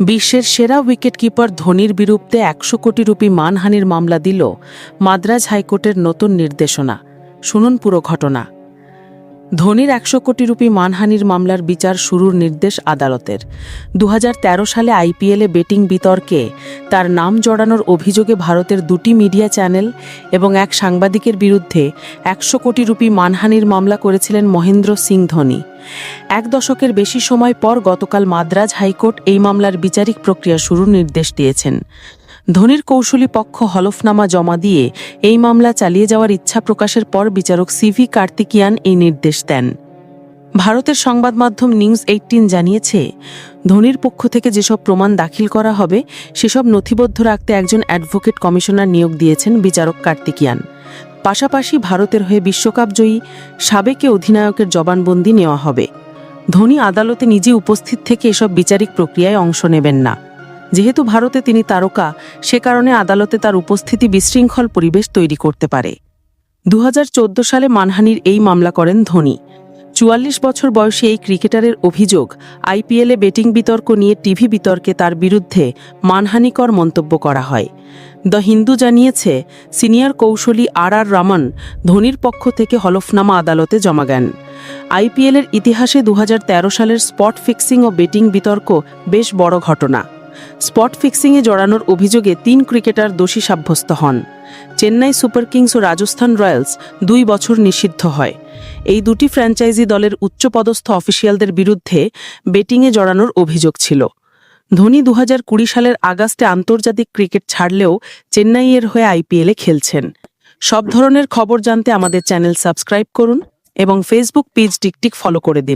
বিশ্বের সেরা উইকেটকিপার ধোনির বিরুদ্ধে একশো কোটি রুপি মানহানির মামলা দিল মাদ্রাজ হাইকোর্টের নতুন নির্দেশনা। শুনুন পুরো ঘটনা। ধোনির একশো কোটি রুপি মানহানির মামলার বিচার শুরুর নির্দেশ আদালতের। দু হাজার তেরো সালে আইপিএলে বেটিং বিতর্কে তার নাম জড়ানোর অভিযোগে ভারতের দুটি মিডিয়া চ্যানেল এবং এক সাংবাদিকের বিরুদ্ধে একশো কোটি রুপি মানহানির মামলা করেছিলেন মহেন্দ্র সিং ধোনি। এক দশকের বেশি সময় পর গতকাল মাদ্রাজ হাইকোর্ট এই মামলার বিচারিক প্রক্রিয়া শুরুর নির্দেশ দিয়েছেন। ধোনির কৌশলী পক্ষ হলফনামা জমা দিয়ে এই মামলা চালিয়ে যাওয়ার ইচ্ছা প্রকাশের পর বিচারক সিভি কার্তিকিয়ান এই নির্দেশ দেন। ভারতের সংবাদ মাধ্যম নিউজ এইটিন জানিয়েছে, ধোনির পক্ষ থেকে যেসব প্রমাণ দাখিল করা হবে, সেসব নথিবদ্ধ রাখতে একজন অ্যাডভোকেট কমিশনার নিয়োগ দিয়েছেন বিচারক কার্তিকিয়ান। পাশাপাশি ভারতের হয়ে বিশ্বকাপ জয়ী সাবেকে অধিনায়কের জবানবন্দি নেওয়া হবে। ধোনি আদালতে নিজে উপস্থিত থেকে এসব বিচারিক প্রক্রিয়ায় অংশ নেবেন না। যেহেতু ভারতে তিনি তারকা, সে কারণে আদালতে তার উপস্থিতি বিশৃঙ্খল পরিবেশ তৈরি করতে পারে। দু হাজার চোদ্দ সালে মানহানির এই মামলা করেন ধোনি। চুয়াল্লিশ বছর বয়সী এই ক্রিকেটারের অভিযোগ, আইপিএলে বেটিং বিতর্ক নিয়ে টিভি বিতর্কে তার বিরুদ্ধে মানহানিকর মন্তব্য করা হয়। দ্য হিন্দু জানিয়েছে, সিনিয়র কৌশলী আর আর রামন ধোনির পক্ষ থেকে হলফনামা আদালতে জমা দেন। আইপিএলের ইতিহাসে দু হাজার তেরো সালের স্পট ফিক্সিং ও বেটিং বিতর্ক বেশ বড় ঘটনা। স্পট ফিক্সিংয়ে জড়ানোর অভিযোগে তিন ক্রিকেটার দোষী সাব্যস্ত হন। চেন্নাই সুপার কিংস ও রাজস্থান রয়্যালস দুই বছর নিষিদ্ধ হয়। এই দুটি ফ্র্যাঞ্চাইজি দলের উচ্চপদস্থ অফিসিয়ালদের বিরুদ্ধে বেটিংয়ে জড়ানোর অভিযোগ ছিল। ধোনি দু কুড়ি সালের আগস্টে আন্তর্জাতিক ক্রিকেট ছাড়লেও চেন্নাইয়ের হয়ে আইপিএলে খেলছেন। সব ধরনের খবর জানতে আমাদের চ্যানেল সাবস্ক্রাইব করুন এবং ফেসবুক পেজ টিকটিক ফলো করে দিন।